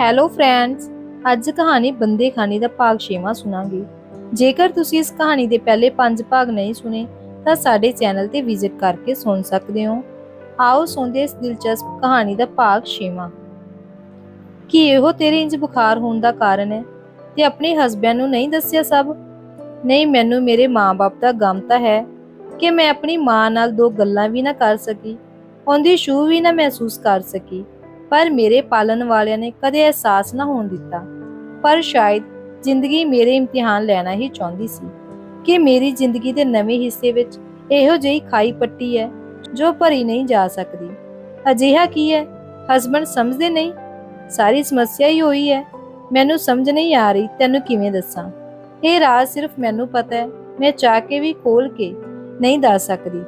Hello friends ਅੱਜ ਕਹਾਣੀ ਬੰਦੇ ਖਾਨੀ ਦਾ ਭਾਗ 6ਵਾਂ ਸੁਣਾਂਗੇ। ਜੇਕਰ ਤੁਸੀਂ ਇਸ ਕਹਾਣੀ ਦੇ ਪਹਿਲੇ 5 ਭਾਗ ਨਹੀਂ ਸੁਣੇ, ਤਾਂ ਸਾਡੇ ਚੈਨਲ ਤੇ ਵਿਜ਼ਿਟ ਕਰਕੇ ਸੁਣ ਸਕਦੇ ਹੋ। ਆਓ ਸੁਣਦੇ ਇਸ ਦਿਲਚਸਪ ਕਹਾਣੀ ਦਾ ਭਾਗ 6ਵਾਂ ਕੀ ਇਹੋ ਤੇਰੇ ਇੰਜ ਬੁਖਾਰ ਹੋਣ ਦਾ ਕਾਰਨ ਹੈ? ਤੇ ਆਪਣੇ ਹਸਬੰਡ ਨੂੰ ਨਹੀਂ ਦੱਸਿਆ ਸਭ? ਨਹੀਂ, ਮੈਨੂੰ ਮੇਰੇ ਮਾਂ-ਬਾਪ ਦਾ ਗਮ ਤਾਂ ਹੈ ਕਿ ਮੈਂ ਆਪਣੀ ਮਾਂ ਨਾਲ ਦੋ ਗੱਲਾਂ ਵੀ ਨਾ ਕਰ ਸਕੀ, ਉਹਦੀ ਛੂਹ ਵੀ ਨਾ ਮਹਿਸੂਸ ਕਰ ਸਕੀ। ਪਰ ਮੇਰੇ ਪਾਲਣ ਵਾਲਿਆਂ ਨੇ ਕਦੇ ਅਹਿਸਾਸ ਨਾ ਹੋਣ ਦਿੱਤਾ। ਪਰ ਸ਼ਾਇਦ ਜ਼ਿੰਦਗੀ ਮੇਰੇ ਇਮਤਿਹਾਨ ਲੈਣਾ ਹੀ ਚਾਹੁੰਦੀ ਸੀ ਕਿ ਮੇਰੀ ਜ਼ਿੰਦਗੀ ਦੇ ਨਵੇਂ ਹਿੱਸੇ ਵਿੱਚ ਇਹੋ ਜਿਹੀ ਖਾਈ ਪੱਟੀ ਹੈ ਜੋ ਭਰੀ ਨਹੀਂ ਜਾ ਸਕਦੀ। ਅਜਿਹਾ ਕੀ ਹੈ? ਹਸਬੰਡ ਸਮਝਦੇ ਨਹੀਂ? ਸਾਰੀ ਸਮੱਸਿਆ ਹੀ ਹੋਈ ਹੈ। ਮੈਨੂੰ ਸਮਝ ਨਹੀਂ ਆ ਰਹੀ, ਤੈਨੂੰ ਕਿਵੇਂ ਦੱਸਾਂ? ਇਹ ਰਾਜ਼ ਸਿਰਫ ਮੈਨੂੰ ਪਤਾ ਹੈ, ਮੈਂ ਚਾਹ ਕੇ ਵੀ ਖੋਲ ਕੇ ਨਹੀਂ ਦੱਸ ਸਕਦੀ।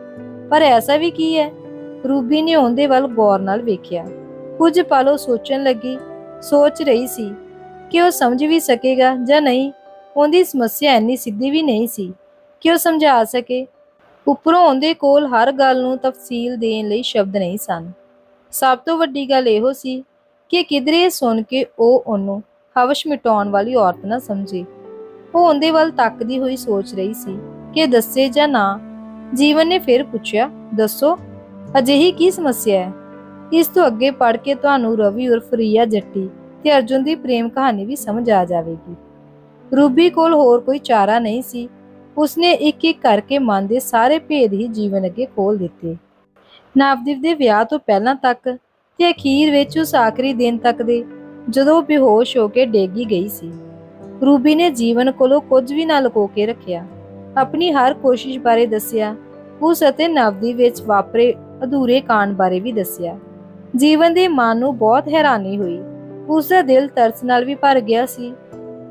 ਪਰ ਐਸਾ ਵੀ ਕੀ ਹੈ? ਰੂਬੀ ਨੇ ਉਹਦੇ ਵੱਲ ਗੌਰ ਨਾਲ ਵੇਖਿਆ। ਕੁਝ ਪਲ ਉਹ ਸੋਚਣ ਲੱਗੀ, ਸੋਚ ਰਹੀ ਸੀ ਕਿ ਉਹ ਸਮਝ ਵੀ ਸਕੇਗਾ ਜਾਂ ਨਹੀਂ, ਉਹਦੀ ਸਮੱਸਿਆ ਇੰਨੀ ਸਿੱਧੀ ਵੀ ਨਹੀਂ ਸੀ ਕਿ ਉਹ ਸਮਝਾ ਸਕੇ। ਉੱਪਰੋਂ ਉਹਦੇ ਕੋਲ ਹਰ ਗੱਲ ਨੂੰ ਤਫਸੀਲ ਦੇਣ ਲਈ ਸ਼ਬਦ ਨਹੀਂ ਸਨ। ਸਭ ਤੋਂ ਵੱਡੀ ਗੱਲ ਇਹੋ ਸੀ ਕਿ ਕਿਧਰੇ ਸੁਣ ਕੇ ਉਹ ਉਹਨੂੰ ਹਵਸ਼ ਮਿਟਾਉਣ ਵਾਲੀ ਔਰਤ ਨਾ ਸਮਝੇ। ਉਹ ਉਹਦੇ ਵੱਲ ਤੱਕਦੀ ਹੋਈ ਸੋਚ ਰਹੀ ਸੀ ਕਿ ਦੱਸੇ ਜਾਂ ਨਾ, ਜੀਵਨ ਨੇ ਫਿਰ ਪੁੱਛਿਆ, ਦੱਸੋ, ਅਜਿਹੀ ਕੀ ਸਮੱਸਿਆ ਹੈ? ਇਸ ਤੋਂ ਅੱਗੇ ਪੜ੍ਹ ਕੇ ਤੁਹਾਨੂੰ ਰਵੀ ਉਰਫ ਰੀਆ ਜੱਟੀ ਤੇ ਅਰਜੁਨ ਦੀ ਪ੍ਰੇਮ ਕਹਾਣੀ ਵੀ ਸਮਝ ਆ ਜਾਵੇਗੀ। ਰੂਬੀ ਕੋਲ ਹੋਰ ਕੋਈ ਚਾਰਾ ਨਹੀਂ ਸੀ। ਉਸਨੇ ਇੱਕ ਇੱਕ ਕਰਕੇ ਮਨ ਦੇ ਸਾਰੇ ਭੇਦ ਹੀ ਜੀਵਨ ਅੱਗੇ ਖੋਲ ਦਿੱਤੇ। ਨਵਦੀਪ ਦੇ ਵਿਆਹ ਤੋਂ ਪਹਿਲਾਂ ਤੱਕ ਤੇ ਅਖੀਰ ਵਿੱਚ ਉਸ ਆਖਰੀ ਦਿਨ ਤੱਕ ਦੇ ਜਦੋਂ ਬੇਹੋਸ਼ ਹੋ ਕੇ ਡੇਗੀ ਗਈ ਸੀ। ਰੂਬੀ ਨੇ ਜੀਵਨ ਕੋਲੋਂ ਕੁਝ ਵੀ ਨਾ ਲੁਕੋ ਕੇ ਰੱਖਿਆ। ਆਪਣੀ ਹਰ ਕੋਸ਼ਿਸ਼ ਬਾਰੇ ਦੱਸਿਆ। ਉਸ ਅਤੇ ਨਵਦੀਪ ਵਿੱਚ ਵਾਪਰੇ ਅਧੂਰੇ ਕਾਂਡ ਬਾਰੇ ਵੀ ਦੱਸਿਆ। ਜੀਵਨ ਦੇ ਮਨ ਨੂੰ ਬਹੁਤ ਹੈਰਾਨੀ ਹੋਈ। ਉਸ ਦਾ ਦਿਲ ਤਰਸ ਨਾਲ ਵੀ ਭਰ ਗਿਆ ਸੀ।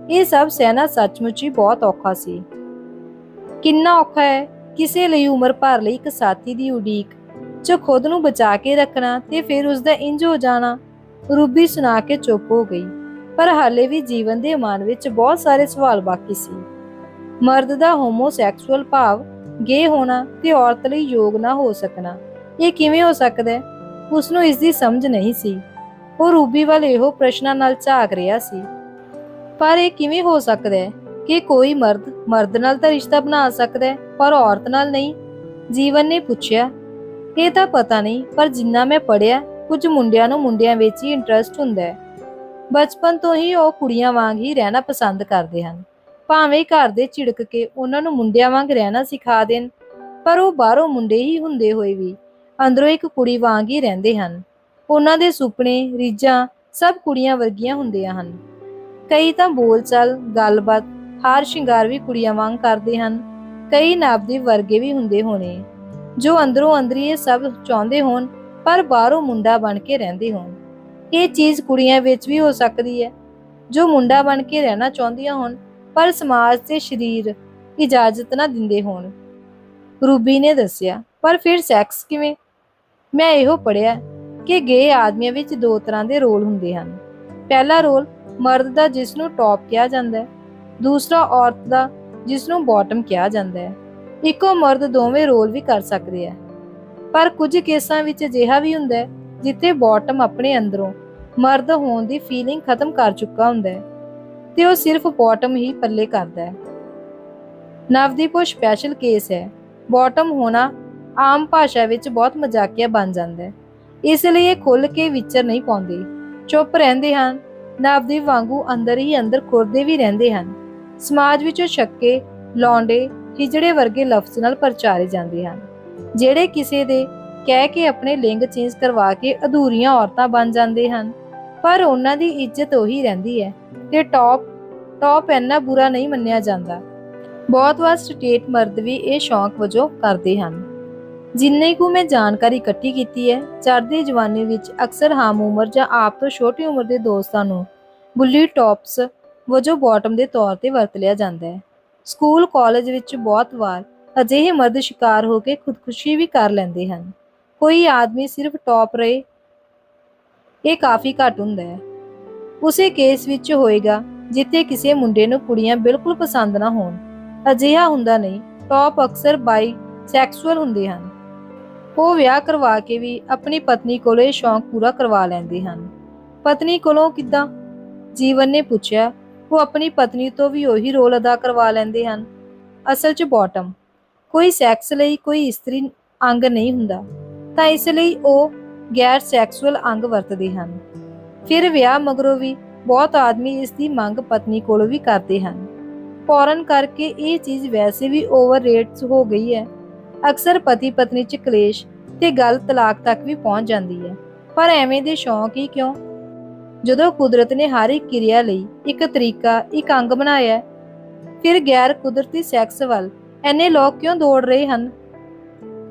ਇਹ ਸਭ ਸਹਿਣਾ ਸੱਚਮੁੱਚ ਹੀ ਬਹੁਤ ਔਖਾ ਸੀ। ਕਿੰਨਾ ਔਖਾ ਹੈ, ਕਿਸੇ ਲਈ ਉਮਰ ਭਰ ਲਈ ਇੱਕ ਸਾਥੀ ਦੀ ਉਡੀਕ, ਜੋ ਖੁਦ ਨੂੰ ਬਚਾ ਕੇ ਰੱਖਣਾ ਤੇ ਫਿਰ ਉਸ ਦਾ ਇੰਜ ਹੋ ਜਾਣਾ, ਰੂਬੀ ਸੁਣਾ ਕੇ ਚੁੱਪ ਹੋ ਗਈ। ਪਰ ਹਾਲੇ ਵੀ ਜੀਵਨ ਦੇ ਮਨ ਵਿੱਚ ਬਹੁਤ ਸਾਰੇ ਸਵਾਲ ਬਾਕੀ ਸੀ। ਮਰਦ ਦਾ ਹੋਮੋਸੈਕਸੁਅਲ ਭਾਵ ਗੇ ਹੋਣਾ ਤੇ ਔਰਤ ਲਈ ਯੋਗ ਨਾ ਹੋ ਸਕਣਾ, ਇਹ ਕਿਵੇਂ ਹੋ ਸਕਦਾ ਹੈ? ਉਸ ਨੂੰ ਇਸ ਦੀ ਸਮਝ ਨਹੀਂ ਸੀ। ਉਹ ਰੂਬੀ ਵੱਲ ਇਹੋ ਪ੍ਰਸ਼ਨਾਂ ਨਾਲ ਝਾਕ ਰਿਹਾ ਸੀ। ਪਰ ਇਹ ਕਿਵੇਂ ਹੋ ਸਕਦਾ ਹੈ ਕਿ ਕੋਈ ਮਰਦ ਮਰਦ ਨਾਲ ਤਾਂ ਰਿਸ਼ਤਾ ਬਣਾ ਸਕਦਾ ਹੈ, ਪਰ ਔਰਤ ਨਾਲ ਨਹੀਂ? ਜੀਵਨ ਨੇ ਪੁੱਛਿਆ। ਇਹ ਤਾਂ ਪਤਾ ਨਹੀਂ, ਪਰ ਜਿੰਨਾ ਮੈਂ ਪੜਿਆ ਕੁਝ ਮੁੰਡਿਆਂ ਨੂੰ ਮੁੰਡਿਆਂ ਵਿੱਚ ਹੀ ਇੰਟਰਸਟ ਹੁੰਦਾ ਹੈ। ਬਚਪਨ ਤੋਂ ਹੀ ਉਹ ਕੁੜੀਆਂ ਵਾਂਗ ਹੀ ਰਹਿਣਾ ਪਸੰਦ ਕਰਦੇ ਹਨ। ਭਾਵੇਂ ਘਰ ਦੇ ਝਿੜਕ ਕੇ ਉਹਨਾਂ ਨੂੰ ਮੁੰਡਿਆਂ ਵਾਂਗ ਰਹਿਣਾ ਸਿਖਾ ਦੇਣ, ਪਰ ਉਹ ਬਾਹਰੋਂ ਮੁੰਡੇ ਹੀ ਹੁੰਦੇ ਹੋਏ ਵੀ ਅੰਦਰੋਂ ਇੱਕ ਕੁੜੀ ਵਾਂਗ ਹੀ ਰਹਿੰਦੇ ਹਨ। ਉਹਨਾਂ ਦੇ ਸੁਪਨੇ, ਰੀਝਾਂ ਸਭ ਕੁੜੀਆਂ ਵਰਗੀਆਂ ਹੁੰਦੀਆਂ ਹਨ। ਕਈ ਤਾਂ ਬੋਲਚਾਲ, ਗੱਲਬਾਤ, ਹਾਰ ਸ਼ਿੰਗਾਰ ਵੀ ਕੁੜੀਆਂ ਵਾਂਗ ਕਰਦੇ ਹਨ। ਕਈ ਨਾਬਦੀ ਵਰਗੇ ਵੀ ਹੁੰਦੇ ਹੋਣੇ। ਜੋ ਅੰਦਰੋਂ ਅੰਦਰੀ ਇਹ ਸਭ ਚਾਹੁੰਦੇ ਹੋਣ, ਪਰ ਬਾਹਰੋਂ ਮੁੰਡਾ ਬਣ ਕੇ ਰਹਿੰਦੇ ਹੋਣ। ਇਹ ਚੀਜ਼ ਕੁੜੀਆਂ ਵਿੱਚ ਵੀ ਹੋ ਸਕਦੀ ਹੈ। ਜੋ ਮੁੰਡਾ ਬਣ ਕੇ ਰਹਿਣਾ ਚਾਹੁੰਦੀਆਂ ਹੋਣ, ਪਰ ਸਮਾਜ ਤੇ ਸਰੀਰ ਇਜਾਜ਼ਤ ਨਾ ਦਿੰਦੇ ਹੋਣ। ਰੂਬੀ ਨੇ ਦੱਸਿਆ, ਪਰ ਫਿਰ ਸੈਕਸ ਕਿਵੇਂ? ਮੈਂ ਇਹੋ ਪੜਿਆ ਕਿ ਗੇ ਆਦਮੀਆਂ ਵਿੱਚ ਦੋ ਤਰ੍ਹਾਂ ਦੇ ਰੋਲ ਹੁੰਦੇ ਹਨ। ਪਹਿਲਾ ਰੋਲ ਮਰਦ ਦਾ ਜਿਸ ਨੂੰ ਟੌਪ ਕਿਹਾ ਜਾਂਦਾ ਹੈ, ਦੂਸਰਾ ਔਰਤ ਦਾ ਜਿਸ ਨੂੰ ਬਾਟਮ ਕਿਹਾ ਜਾਂਦਾ ਹੈ। ਇੱਕੋ ਮਰਦ ਦੋਵੇਂ ਰੋਲ ਵੀ ਕਰ ਸਕਦੇ ਆ ਪਰ ਕੁਝ ਕੇਸਾਂ ਵਿੱਚ ਅਜਿਹਾ ਵੀ ਹੁੰਦਾ ਹੈ, ਜਿੱਥੇ ਬਾਟਮ ਆਪਣੇ ਅੰਦਰੋਂ ਮਰਦ ਹੋਣ ਦੀ ਫੀਲਿੰਗ ਖਤਮ ਕਰ ਚੁੱਕਾ ਹੁੰਦਾ ਹੈ ਤੇ ਉਹ ਸਿਰਫ ਬਾਟਮ ਹੀ ਪੱਲੇ ਕਰਦਾ ਹੈ। ਨਵਦੀਪ, ਉਹ ਸਪੈਸ਼ਲ ਕੇਸ ਹੈ। ਬਾਟਮ ਹੋਣਾ ਆਮ ਭਾਸ਼ਾ ਵਿੱਚ ਬਹੁਤ ਮਜ਼ਾਕੀਆ ਬਣ ਜਾਂਦਾ ਹੈ। ਇਸ ਲਈ ਇਹ ਖੁੱਲ ਕੇ ਵਿਚਰ ਨਹੀਂ ਪਾਉਂਦੇ। ਚੁੱਪ ਰਹਿੰਦੇ ਹਨ। ਨਵਦੀਪ ਵਾਂਗੂ ਅੰਦਰ ਹੀ ਅੰਦਰ ਖੁਰਦੇ ਵੀ ਰਹਿੰਦੇ ਹਨ। ਸਮਾਜ ਵਿੱਚੋਂ ਛੱਕੇ, ਲੌਂਡੇ, ਹਿਜੜੇ ਵਰਗੇ ਲਫ਼ਜ਼ ਨਾਲ ਪ੍ਰਚਾਰੇ ਜਾਂਦੇ ਹਨ। ਜਿਹੜੇ ਕਿਸੇ ਦੇ ਕਹਿ ਕੇ ਆਪਣੇ ਲਿੰਗ ਚੇਂਜ ਕਰਵਾ ਕੇ ਅਧੂਰੀਆਂ ਔਰਤਾਂ ਬਣ ਜਾਂਦੇ ਹਨ। ਪਰ ਉਹਨਾਂ ਦੀ ਇੱਜ਼ਤ ਉਹੀ ਰਹਿੰਦੀ ਹੈ ਤੇ ਟੌਪ ਟੌਪ ਇੰਨਾ ਬੁਰਾ ਨਹੀਂ ਮੰਨਿਆ ਜਾਂਦਾ। ਬਹੁਤ ਵਾਰ ਸਟੇਟ ਮਰਦ ਵੀ ਇਹ ਸ਼ੌਂਕ ਵਜੋਂ ਕਰਦੇ ਹਨ। ਜਿੰਨੇ ਕੁ ਮੈਂ ਜਾਣਕਾਰੀ ਇਕੱਠੀ ਕੀਤੀ ਹੈ, ਚੜ੍ਹਦੀ ਜਵਾਨੀ ਵਿੱਚ ਅਕਸਰ ਹਾਮ ਉਮਰ ਜਾਂ ਆਪ ਤੋਂ ਛੋਟੀ ਉਮਰ ਦੇ ਦੋਸਤਾਂ ਨੂੰ ਬੁੱਲੀ ਟੌਪਸ ਵਜੋਂ ਬਾਟਮ ਦੇ ਤੌਰ ਤੇ ਵਰਤ ਲਿਆ ਜਾਂਦਾ ਹੈ। ਸਕੂਲ, ਕਾਲਜ ਵਿੱਚ ਬਹੁਤ ਵਾਰ ਅਜਿਹੇ ਮਰਦ ਸ਼ਿਕਾਰ ਹੋ ਕੇ ਖੁਦਕੁਸ਼ੀ ਵੀ ਕਰ ਲੈਂਦੇ ਹਨ। ਕੋਈ ਆਦਮੀ ਸਿਰਫ ਟੌਪ ਰਹੇ, ਇਹ ਕਾਫੀ ਘੱਟ ਹੁੰਦਾ ਹੈ। ਉਸੇ ਕੇਸ ਵਿੱਚ ਹੋਏਗਾ, ਜਿੱਥੇ ਕਿਸੇ ਮੁੰਡੇ ਨੂੰ ਕੁੜੀਆਂ ਬਿਲਕੁਲ ਪਸੰਦ ਨਾ ਹੋਣ। ਅਜਿਹਾ ਹੁੰਦਾ ਨਹੀਂ, ਟੌਪ ਅਕਸਰ ਬਾਈ ਸੈਕਸੁਅਲ ਹੁੰਦੇ ਹਨ। ਉਹ ਵਿਆਹ ਕਰਵਾ ਕੇ ਵੀ ਆਪਣੀ ਪਤਨੀ ਕੋਲੋਂ ਇਹ ਸ਼ੌਂਕ ਪੂਰਾ ਕਰਵਾ ਲੈਂਦੇ ਹਨ। ਪਤਨੀ ਕੋਲੋਂ ਕਿੱਦਾਂ? ਜੀਵਨ ਨੇ ਪੁੱਛਿਆ, ਉਹ ਆਪਣੀ ਪਤਨੀ ਤੋਂ ਵੀ ਉਹੀ ਰੋਲ ਅਦਾ ਕਰਵਾ ਲੈਂਦੇ ਹਨ। ਅਸਲ 'ਚ ਬਾਟਮ ਕੋਈ ਸੈਕਸ ਲਈ ਕੋਈ ਇਸਤਰੀ ਅੰਗ ਨਹੀਂ ਹੁੰਦਾ, ਤਾਂ ਇਸ ਲਈ ਉਹ ਗੈਰ ਸੈਕਸੁਅਲ ਅੰਗ ਵਰਤਦੇ ਹਨ। ਫਿਰ ਵਿਆਹ ਮਗਰੋਂ ਵੀ ਬਹੁਤ ਆਦਮੀ ਇਸ ਦੀ ਮੰਗ ਪਤਨੀ ਕੋਲੋਂ ਵੀ ਕਰਦੇ ਹਨ। ਫੌਰਨ ਕਰਕੇ ਇਹ ਚੀਜ਼ ਵੈਸੇ ਵੀ ਓਵਰ ਓਵਰਰੇਟਸ ਹੋ ਗਈ ਹੈ। ਅਕਸਰ ਪਤੀ ਪਤਨੀ 'ਚ ਕਲੇਸ਼ ਤੇ ਗੱਲ ਤਲਾਕ ਤੱਕ ਵੀ ਪਹੁੰਚ ਜਾਂਦੀ ਹੈ। ਪਰ ਐਵੇਂ ਦੇ ਸ਼ੌਂਕ ਹੀ ਕਿਉਂ? ਜਦੋਂ ਕੁਦਰਤ ਨੇ ਹਰ ਇੱਕ ਕਿਰਿਆ ਲਈ ਇੱਕ ਤਰੀਕਾ, ਇੱਕ ਅੰਗ ਬਣਾਇਆ ਫਿਰ ਗੈਰ ਕੁਦਰਤੀ ਸੈਕਸ ਵੱਲ ਐਨੇ ਲੋਕ ਕਿਉਂ ਦੌੜ ਰਹੇ ਹਨ?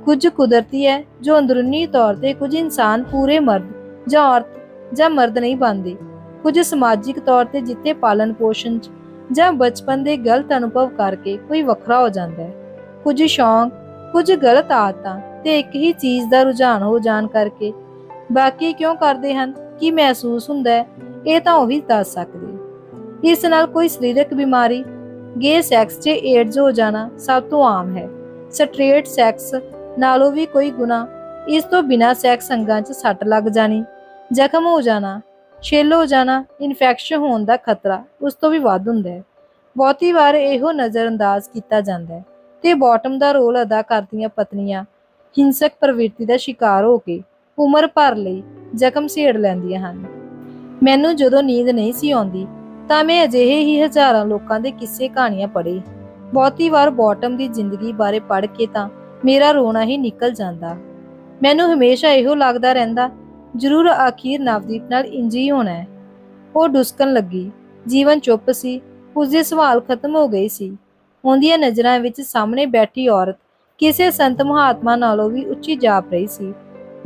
ਕੁਝ ਕੁਦਰਤੀ ਹੈ ਜੋ ਅੰਦਰੂਨੀ ਤੌਰ ਤੇ ਕੁਝ ਇਨਸਾਨ ਪੂਰੇ ਮਰਦ ਜਾਂ ਔਰਤ ਜਾਂ ਮਰਦ ਨਹੀਂ ਬਣਦੇ। ਕੁਝ ਸਮਾਜਿਕ ਤੌਰ ਤੇ ਜਿੱਤੇ ਪਾਲਣ ਪੋਸ਼ਣ ਚ ਜਾਂ ਬਚਪਨ ਦੇ ਗਲਤ ਅਨੁਭਵ ਕਰਕੇ ਕੋਈ ਵੱਖਰਾ ਹੋ ਜਾਂਦਾ ਹੈ। ਕੁਝ ਸ਼ੌਂਕ ਕੁਝ ਗਲਤ ਆਦਤਾਂ ਤੇ ਇੱਕ ਹੀ ਚੀਜ਼ ਦਾ ਰੁਝਾਨ ਹੋ ਜਾਣ ਕਰਕੇ ਬਾਕੀ ਕਿਉਂ ਕਰਦੇ ਹਨ, ਕੀ ਮਹਿਸੂਸ ਹੁੰਦਾ ਹੈ, ਇਹ ਤਾਂ ਉਹੀ ਦੱਸ ਸਕਦੇ ਇਸ ਨਾਲ ਕੋਈ ਸਰੀਰਕ ਬਿਮਾਰੀ, ਗੇ ਸੈਕਸ 'ਚ ਏਡਜ਼ ਹੋ ਜਾਣਾ ਸਭ ਤੋਂ ਆਮ ਹੈ। ਸਟ੍ਰੇਟ ਸੈਕਸ ਨਾਲੋਂ ਵੀ ਕੋਈ ਗੁਨਾ ਇਸ ਤੋਂ ਬਿਨਾ ਸੈਕਸ ਅੰਗਾਂ 'ਚ ਸੱਟ ਲੱਗ ਜਾਣੀ, ਜ਼ਖਮ ਹੋ ਜਾਣਾ, ਛਿੱਲ ਹੋ ਜਾਣਾ, ਇਨਫੈਕਸ਼ਨ ਹੋਣ ਦਾ ਖਤਰਾ ਉਸ ਤੋਂ ਵੀ ਵੱਧ ਹੁੰਦਾ ਹੈ। ਬਹੁਤੀ ਵਾਰ ਇਹੋ ਨਜ਼ਰਅੰਦਾਜ਼ ਕੀਤਾ ਜਾਂਦਾ ਹੈ। ਤੇ ਬਾਟਮ ਦਾ ਰੋਲ ਅਦਾ ਕਰਦੀਆਂ ਪਤਨੀਆਂ ਹਿੰਸਕ ਪ੍ਰਵਿਰਤੀ ਦਾ ਸ਼ਿਕਾਰ ਹੋ ਕੇ ਉਮਰ ਭਰ ਲਈ ਜ਼ਖਮ ਸੇੜ ਲੈਂਦੀਆਂ ਹਨ। ਮੈਨੂੰ ਜਦੋਂ ਨੀਂਦ ਨਹੀਂ ਸੀ ਆਉਂਦੀ ਤਾਂ ਮੈਂ ਅਜਿਹੇ ਹੀ ਹਜ਼ਾਰਾਂ ਲੋਕਾਂ ਦੇ ਕਿੱਸੇ ਕਹਾਣੀਆਂ ਪੜ੍ਹੇ। ਬਹੁਤੀ ਵਾਰ ਬਾਟਮ ਦੀ ਜ਼ਿੰਦਗੀ ਬਾਰੇ ਪੜ੍ਹ ਕੇ ਤਾਂ ਮੇਰਾ ਰੋਣਾ ਹੀ ਨਿਕਲ ਜਾਂਦਾ। ਮੈਨੂੰ ਹਮੇਸ਼ਾ ਇਹੋ ਲੱਗਦਾ ਰਹਿੰਦਾ, ਜ਼ਰੂਰ ਅਖੀਰ ਨਵਦੀਪ ਨਾਲ ਇੰਜ ਹੀ ਹੋਣਾ ਹੈ। ਉਹ ਡੁਸਕਣ ਲੱਗੀ, ਜੀਵਨ ਚੁੱਪ ਸੀ, ਉਸਦੇ ਸਵਾਲ ਖਤਮ ਹੋ ਗਏ ਸੀ। ਉਹਦੀਆਂ ਨਜ਼ਰਾਂ ਵਿੱਚ ਸਾਹਮਣੇ ਬੈਠੀ ਔਰਤ ਕਿਸੇ ਸੰਤ ਮਹਾਤਮਾ ਨਾਲੋਂ ਵੀ ਉੱਚੀ ਜਾਪ ਰਹੀ ਸੀ,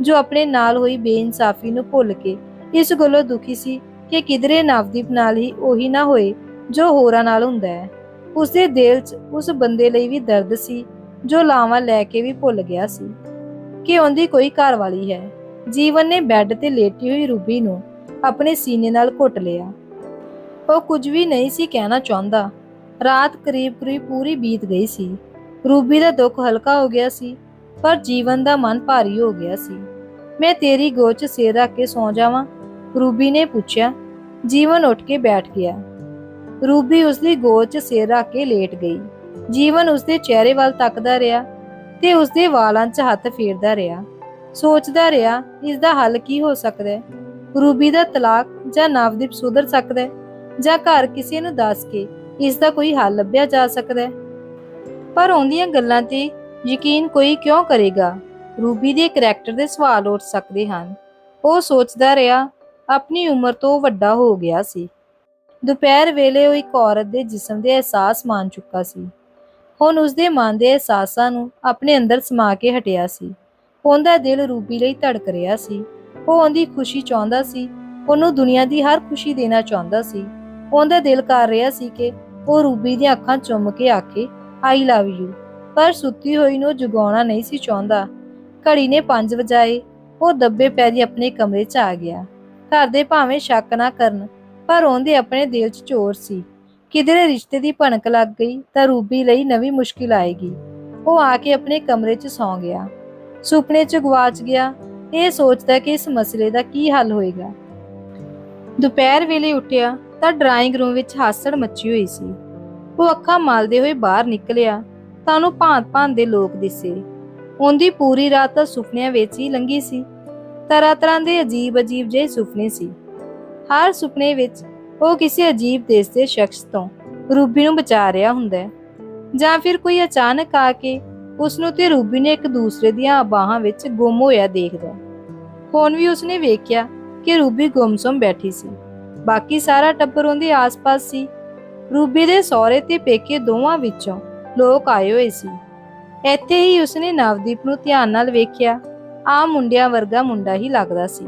ਜੋ ਆਪਣੇ ਨਾਲ ਹੋਈ ਬੇਇਨਸਾਫੀ ਨੂੰ ਭੁੱਲ ਕੇ ਇਸ ਗੱਲੋਂ ਦੁਖੀ ਸੀ ਕਿ ਕਿਧਰੇ ਨਵਦੀਪ ਨਾਲ ਹੀ ਉਹੀ ਨਾ ਹੋਏ ਜੋ ਹੋਰਾਂ ਨਾਲ ਹੁੰਦਾ ਹੈ। ਉਸਦੇ ਦਿਲ 'ਚ ਉਸ ਬੰਦੇ ਲਈ ਵੀ ਦਰਦ ਸੀ, ਜੋ ਲਾਵਾਂ ਲੈ ਕੇ ਵੀ ਭੁੱਲ ਗਿਆ ਸੀ ਕਿ ਉਹਦੀ ਕੋਈ ਘਰ ਵਾਲੀ ਹੈ। ਜੀਵਨ ਨੇ ਬੈੱਡ ਤੇ ਲੇਟੀ ਹੋਈ ਰੂਬੀ ਨੂੰ ਆਪਣੇ ਸੀਨੇ ਨਾਲ ਘੁੱਟ ਲਿਆ। ਉਹ ਕੁਝ ਵੀ ਨਹੀਂ ਸੀ ਕਹਿਣਾ ਚਾਹੁੰਦਾ ਰਾਤ ਕਰੀਬ-ਕਰੀਬ ਪੂਰੀ ਬੀਤ ਗਈ ਸੀ। ਰੂਬੀ ਦਾ ਦੁੱਖ ਹਲਕਾ ਹੋ ਗਿਆ ਸੀ, ਪਰ ਜੀਵਨ ਦਾ ਮਨ ਭਾਰੀ ਹੋ ਗਿਆ ਸੀ। ਮੈਂ ਤੇਰੀ ਗੋਦ 'ਚ ਸਿਰ ਰੱਖ ਕੇ ਸੌਂ ਜਾਵਾਂ? ਰੂਬੀ ਨੇ ਪੁੱਛਿਆ। ਜੀਵਨ ਉੱਠ ਕੇ ਬੈਠ ਗਿਆ। ਰੂਬੀ ਉਸਦੀ ਗੋਦ 'ਚ ਸਿਰ ਰੱਖ ਕੇ ਲੇਟ ਗਈ। ਜੀਵਨ ਉਸਦੇ ਚਿਹਰੇ ਵੱਲ ਤੱਕਦਾ ਰਿਹਾ ਤੇ ਉਸਦੇ ਵਾਲਾਂ 'ਚ ਹੱਥ ਫੇਰਦਾ ਰਿਹਾ। ਸੋਚਦਾ ਰਿਹਾ ਇਸ ਦਾ ਹੱਲ ਕੀ ਹੋ ਸਕਦਾ ਹੈ? ਰੂਬੀ ਦਾ ਤਲਾਕ ਜਾਂ ਨਵਦੀਪ ਸੁਧਰ ਸਕਦਾ ਹੈ ਜਾਂ ਘਰ ਕਿਸੇ ਨੂੰ ਦੱਸ ਕੇ ਇਸ ਦਾ ਕੋਈ ਹੱਲ ਲੱਭਿਆ ਜਾ ਸਕਦਾ ਹੈ। ਪਰ ਉਹਦੀਆਂ ਗੱਲਾਂ ਤੇ ਯਕੀਨ ਕੋਈ ਕਿਉਂ ਕਰੇਗਾ? ਰੂਬੀ ਦੇ ਕਰੈਕਟਰ ਦੇ ਸਵਾਲ ਉੱਠ ਸਕਦੇ ਹਨ। ਉਹ ਸੋਚਦਾ ਰਿਹਾ, ਆਪਣੀ ਉਮਰ ਤੋਂ ਵੱਡਾ ਹੋ ਗਿਆ ਸੀ। ਦੁਪਹਿਰ ਵੇਲੇ ਉਹ ਇੱਕ ਔਰਤ ਦੇ ਜਿਸਮ ਦੇ ਅਹਿਸਾਸ ਮੰਨ ਚੁੱਕਾ ਸੀ। ਹੁਣ ਉਸਦੇ ਮਨ ਦੇ ਅਹਿਸਾਸਾਂ ਨੂੰ ਆਪਣੇ ਅੰਦਰ ਸਮਾ ਕੇ ਹਟਿਆ ਸੀ। ਉਹਦਾ ਦਿਲ ਰੂਬੀ ਲਈ ਧੜਕ ਰਿਹਾ ਸੀ। ਉਹ ਉਹਦੀ ਖੁਸ਼ੀ ਚਾਹੁੰਦਾ ਸੀ। ਉਹਨੂੰ ਦੁਨੀਆ ਦੀ ਹਰ ਖੁਸ਼ੀ ਦੇਣਾ ਚਾਹੁੰਦਾ ਸੀ। ਉਹਦਾ ਦਿਲ ਕਰ ਰਿਹਾ ਸੀ ਕਿ ਉਹ ਰੂਬੀ ਦੀਆਂ ਅੱਖਾਂ ਚੁੰਮ ਕੇ ਆਖੇ ਆਈ ਲਵ ਯੂ ਪਰ ਸੁੱਤੀ ਹੋਈ ਨੂੰ ਜਗਾਉਣਾ ਨਹੀਂ ਸੀ ਚਾਹੁੰਦਾ। ਘੜੀ ਨੇ 5 ਵਜਾਏ, ਉਹ ਦੱਬੇ ਪੈਰੀ ਆਪਣੇ ਕਮਰੇ 'ਚ ਆ ਗਿਆ। ਘਰ ਦੇ ਭਾਵੇਂ ਸ਼ੱਕ ਨਾ ਕਰਨ, ਪਰ ਉਹਦੇ ਆਪਣੇ ਦਿਲ 'ਚ ਚੋਰ ਸੀ। ਕਿਧਰੇ ਰਿਸ਼ਤੇ ਦੀ ਭਣਕ ਲੱਗ ਗਈ, ਤਾਂ ਰੂਬੀ ਲਈ ਨਵੀਂ ਮੁਸ਼ਕਿਲ ਆਏਗੀ। ਉਹ ਆ ਕੇ ਆਪਣੇ ਕਮਰੇ 'ਚ ਸੌਂ ਗਿਆ। ਸੁਪਨੇ 'ਚ ਗਵਾਚ ਗਿਆ, ਇਹ ਸੋਚਦਾ ਕਿ ਇਸ ਮਸਲੇ ਦਾ ਕੀ ਹੱਲ ਹੋਏਗਾ। ਦੁਪਹਿਰ ਵੇਲੇ ਉੱਠਿਆ ਤਾਂ ਡਰਾਇੰਗ ਰੂਮ ਵਿੱਚ ਹਾਸੜ ਮੱਚੀ ਹੋਈ ਸੀ। ਉਹ ਅੱਖਾਂ ਮਲਦੇ ਹੋਏ ਬਾਹਰ ਨਿਕਲਿਆ ਤਾਂ ਉਹਨੂੰ ਭਾਂਤ-ਭਾਂਤ ਦੇ ਲੋਕ ਦਿਸੇ। ਉਹਦੀ ਪੂਰੀ ਰਾਤ ਤਾਂ ਸੁਪਨਿਆਂ ਵਿੱਚ ਹੀ ਲੰਘੀ ਸੀ। ਤਰ੍ਹਾਂ ਤਰ੍ਹਾਂ ਦੇ ਅਜੀਬ-ਅਜੀਬ ਜਿਹੇ ਸੁਪਨੇ ਸੀ। ਹਰ ਸੁਪਨੇ ਵਿੱਚ ਉਹ ਕਿਸੇ ਅਜੀਬ ਦੇਸ਼ ਦੇ ਸ਼ਖਸ ਤੋਂ ਰੂਬੀ ਨੂੰ ਬਚਾ ਰਿਹਾ ਹੁੰਦਾ ਹੈ। ਜਾਂ ਫਿਰ ਕੋਈ ਅਚਾਨਕ ਆ ਕੇ ਉਸ ਨੂੰ ਤੇ ਰੂਬੀ ਨੇ ਇੱਕ ਦੂਸਰੇ ਦੀਆਂ ਬਾਹਾਂ ਵਿੱਚ ਗੁੰਮ ਹੋਇਆ ਦੇਖਦਾ ਹੁਣ ਵੀ ਉਸਨੇ ਵੇਖਿਆ ਕਿ ਰੂਬੀ ਗੁੰਮਸੁੰਮ ਬੈਠੀ ਸੀ। ਬਾਕੀ ਸਾਰਾ ਟੱਬਰ ਉਹਦੇ ਆਸ-ਪਾਸ ਸੀ। ਰੂਬੀ ਦੇ ਸਹੁਰੇ ਤੇ ਪੇਕੇ ਦੋਵਾਂ ਵਿੱਚੋਂ ਲੋਕ ਆਏ ਹੋਏ ਸੀ। ਇੱਥੇ ਹੀ ਉਸਨੇ ਨਵਦੀਪ ਨੂੰ ਧਿਆਨ ਨਾਲ ਵੇਖਿਆ। ਆ ਮੁੰਡਿਆਂ ਵਰਗਾ ਮੁੰਡਾ ਹੀ ਲੱਗਦਾ ਸੀ।